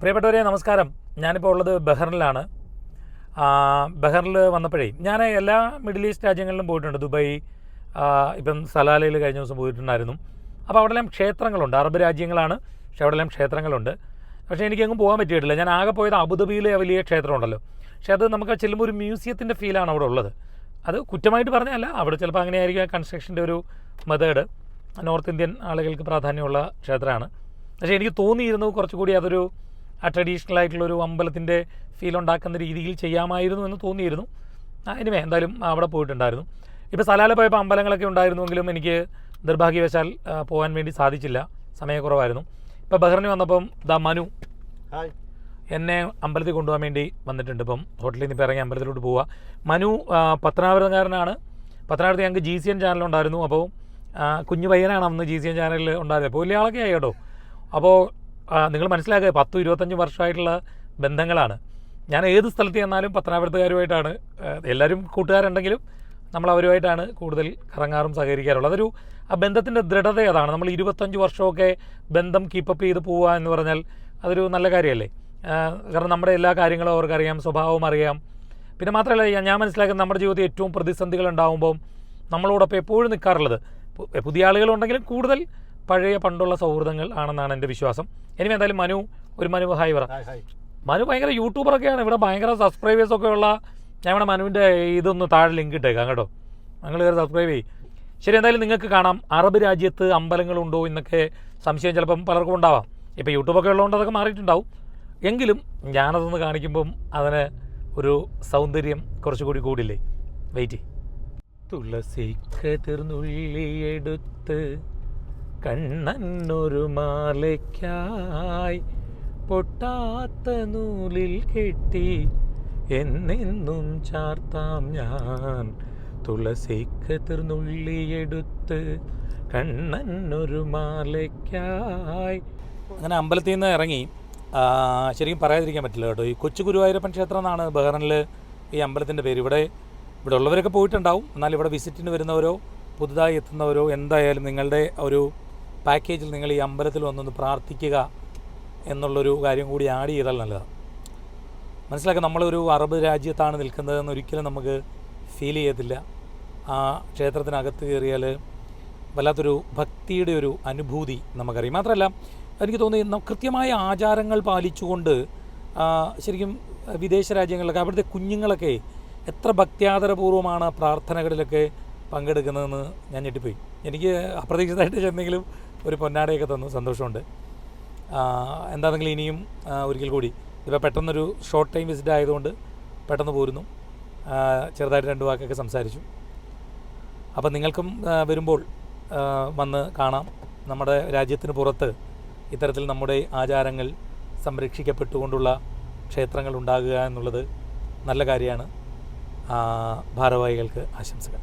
പ്രിയപ്പെട്ടവരെ നമസ്കാരം. ഞാനിപ്പോൾ ഉള്ളത് ബഹ്റിനിലാണ്. ബഹ്റിൽ വന്നപ്പോഴേ ഞാൻ എല്ലാ മിഡിൽ ഈസ്റ്റ് രാജ്യങ്ങളിലും പോയിട്ടുണ്ട്. ദുബായ് ഇപ്പം സലാലയിൽ കഴിഞ്ഞ ദിവസം പോയിട്ടുണ്ടായിരുന്നു. അപ്പോൾ അവിടെല്ലാം ക്ഷേത്രങ്ങളുണ്ട്. അറബ് രാജ്യങ്ങളാണ് പക്ഷേ അവിടെല്ലാം ക്ഷേത്രങ്ങളുണ്ട്. പക്ഷേ എനിക്കെങ്ങും പോകാൻ പറ്റിയിട്ടില്ല. ഞാൻ ആകെ പോയത് അബുദാബിയിലെ വലിയ ക്ഷേത്രമുണ്ടല്ലോ. പക്ഷേ അത് നമുക്ക് ചെല്ലുമ്പോൾ ഒരു മ്യൂസിയത്തിന്റെ ഫീലാണ് അവിടെ ഉള്ളത്. അത് കുറ്റമായിട്ട് പറഞ്ഞല്ല അവിടെ ചിലപ്പോൾ അങ്ങനെയായിരിക്കും കൺസ്ട്രക്ഷന്റെ ഒരു മെത്തേഡ് നോർത്ത് ഇന്ത്യൻ ആളുകൾക്ക് പ്രാധാന്യമുള്ള ക്ഷേത്രമാണ്. പക്ഷേ എനിക്ക് തോന്നിയിരുന്നു കുറച്ചുകൂടി അതൊരു ആ ട്രഡീഷണൽ ആയിട്ടുള്ളൊരു അമ്പലത്തിന്റെ ഫീൽ ഉണ്ടാക്കുന്ന രീതിയിൽ ചെയ്യാമായിരുന്നു എന്ന് തോന്നിയിരുന്നു. ഇനിമേ എന്തായാലും അവിടെ പോയിട്ടുണ്ടായിരുന്നു. ഇപ്പോൾ സലാല പോയപ്പോൾ അമ്പലങ്ങളൊക്കെ ഉണ്ടായിരുന്നുവെങ്കിലും എനിക്ക് നിർഭാഗ്യവശാൽ പോകാൻ വേണ്ടി സാധിച്ചില്ല. സമയക്കുറവായിരുന്നു. ഇപ്പോൾ ബഹ്റിന് വന്നപ്പം ദ മനു എന്നെ അമ്പലത്തിൽ കൊണ്ടുപോകാൻ വേണ്ടി വന്നിട്ടുണ്ട്. ഇപ്പം ഹോട്ടലിൽ നിന്ന് ഇപ്പോൾ ഇറങ്ങി അമ്പലത്തിലോട്ട് പോവുക മനു പത്തനാപുരത്തുകാരനാണ് പത്തനാപുരത്ത് ഞങ്ങൾക്ക് ജി സി എൻ ചാനലുണ്ടായിരുന്നു അപ്പോൾ കുഞ്ഞു പയ്യനാണ് അന്ന് ജി സി എൻ ചാനലിൽ ഉണ്ടായിരുന്നത്. അപ്പോൾ വലിയ ആളൊക്കെ ആയി കേട്ടോ. അപ്പോൾ നിങ്ങൾ മനസ്സിലാക്കുക പത്തും ഇരുപത്തഞ്ച് വർഷമായിട്ടുള്ള ബന്ധങ്ങളാണ്. ഞാൻ ഏത് സ്ഥലത്ത് ചെന്നാലും പത്തനാപുരത്തുകാരുമായിട്ടാണ് എല്ലാവരും കൂട്ടുകാരുണ്ടെങ്കിലും നമ്മൾ അവരുമായിട്ടാണ് കൂടുതൽ കറങ്ങാറും സഹകരിക്കാറുള്ളത്. അതൊരു ആ ബന്ധത്തിന്റെ ദൃഢത അതാണ്. നമ്മൾ ഇരുപത്തഞ്ച് വർഷമൊക്കെ ബന്ധം കീപ്പപ്പ് ചെയ്ത് പോവുക എന്ന് പറഞ്ഞാൽ അതൊരു നല്ല കാര്യമല്ലേ? കാരണം നമ്മുടെ എല്ലാ കാര്യങ്ങളും അവർക്കറിയാം സ്വഭാവം അറിയാം. പിന്നെ മാത്രമല്ല ഞാൻ- മനസ്സിലാക്കുന്നത് നമ്മുടെ ജീവിതത്തിൽ ഏറ്റവും പ്രതിസന്ധികൾ ഉണ്ടാകുമ്പോൾ നമ്മളോടൊപ്പം എപ്പോഴും നിൽക്കാറുള്ളത്. പുതിയ ആളുകളുണ്ടെങ്കിലും കൂടുതൽ പഴയ പണ്ടുള്ള സൗഹൃദങ്ങൾ ആണെന്നാണ് എന്റെ വിശ്വാസം. ഇനി എന്തായാലും മനു ഒരു മനു ഹായ് പറ. മനു ഭയങ്കര യൂട്യൂബറൊക്കെയാണ് ഇവിടെ ഭയങ്കര സബ്സ്ക്രൈബേഴ്സ് ഒക്കെ ഉള്ള ഞാൻ ഇവിടെ മനുവിന്റെ ഇതൊന്ന് താഴെ ലിങ്ക് ഇട്ടേക്കാം കേട്ടോ. നിങ്ങൾ കയറി സബ്സ്ക്രൈബ് ചെയ്യും. ശരി എന്തായാലും നിങ്ങൾക്ക് കാണാം. അറബ് രാജ്യത്ത് അമ്പലങ്ങളുണ്ടോ എന്നൊക്കെ സംശയം ചിലപ്പം പലർക്കും ഉണ്ടാവാം. ഇപ്പോൾ യൂട്യൂബൊക്കെ ഉള്ളതുകൊണ്ട് അതൊക്കെ മാറിയിട്ടുണ്ടാവും. എങ്കിലും ഞാനതൊന്ന് കാണിക്കുമ്പം അതിന് ഒരു സൗന്ദര്യം കുറച്ചുകൂടി കൂടില്ലേ? വെയിറ്റ് തുളസി കതിർന്നുള്ളിയെടുത്ത് കണ്ണനൊരു മാലയ്ക്കായി പൊട്ടാത്ത നൂലിൽ കെട്ടി എന്നെന്നും ചാർത്താം ഞാൻ. തുളസിക്ക് തിർന്നുള്ളിയെടുത്ത് കണ്ണന്നൊരു മാലയ്ക്കായി. അങ്ങനെ അമ്പലത്തിൽ നിന്ന് ഇറങ്ങി. ശരിക്കും പറയാതിരിക്കാൻ പറ്റില്ല കേട്ടോ. ഈ കൊച്ചു ഗുരുവായൂരപ്പൻ ക്ഷേത്രം എന്നാണ് ബഹ്റനിൽ ഈ അമ്പലത്തിന്റെ പേര്. ഇവിടെ ഇവിടെ ഉള്ളവരൊക്കെ പോയിട്ടുണ്ടാവും. എന്നാൽ ഇവിടെ വിസിറ്റിന് വരുന്നവരോ പുതുതായി എത്തുന്നവരോ എന്തായാലും നിങ്ങളുടെ ഒരു പാക്കേജിൽ നിങ്ങൾ ഈ അമ്പലത്തിൽ വന്നൊന്ന് പ്രാർത്ഥിക്കുക എന്നുള്ളൊരു കാര്യം കൂടി ആഡ് ചെയ്താൽ നല്ലതാണ് മനസ്സിലാക്കുക നമ്മളൊരു അറബ് രാജ്യത്താണ് നിൽക്കുന്നതെന്ന് ഒരിക്കലും നമുക്ക് ഫീൽ ചെയ്യത്തില്ല. ആ ക്ഷേത്രത്തിനകത്ത് കയറിയാൽ വല്ലാത്തൊരു ഭക്തിയുടെ ഒരു അനുഭൂതി നമുക്കറിയാം. മാത്രമല്ല എനിക്ക് തോന്നി കൃത്യമായ ആചാരങ്ങൾ പാലിച്ചുകൊണ്ട് ശരിക്കും വിദേശ രാജ്യങ്ങളിലൊക്കെ അവിടുത്തെ കുഞ്ഞുങ്ങളൊക്കെ എത്ര ഭക്ത്യാദരപൂർവമാണ് പ്രാർത്ഥനകളിലൊക്കെ പങ്കെടുക്കുന്നതെന്ന് ഞാൻ ഞെട്ടിപ്പോയി. എനിക്ക് അപ്രതീക്ഷിതമായിട്ട് ചെന്നെങ്കിലും ഒരു പൊന്നാടയൊക്കെ തന്നു. സന്തോഷമുണ്ട്. എന്താണെങ്കിലും ഇനിയും ഒരിക്കൽ കൂടി. ഇപ്പോൾ പെട്ടെന്നൊരു ഷോർട്ട് ടൈം വിസിറ്റ് ആയതുകൊണ്ട് പെട്ടെന്ന് പോരുന്നു. ചെറുതായിട്ട് രണ്ട് വാക്കൊക്കെ സംസാരിച്ചു. അപ്പം നിങ്ങൾക്കും വരുമ്പോൾ വന്ന് കാണാം. നമ്മുടെ രാജ്യത്തിന് പുറത്ത് ഇത്തരത്തിൽ നമ്മുടെ ആചാരങ്ങൾ സംരക്ഷിക്കപ്പെട്ടുകൊണ്ടുള്ള ക്ഷേത്രങ്ങൾ ഉണ്ടാകുക എന്നുള്ളത് നല്ല കാര്യമാണ്. ഭാരവാഹികൾക്ക് ആശംസകൾ.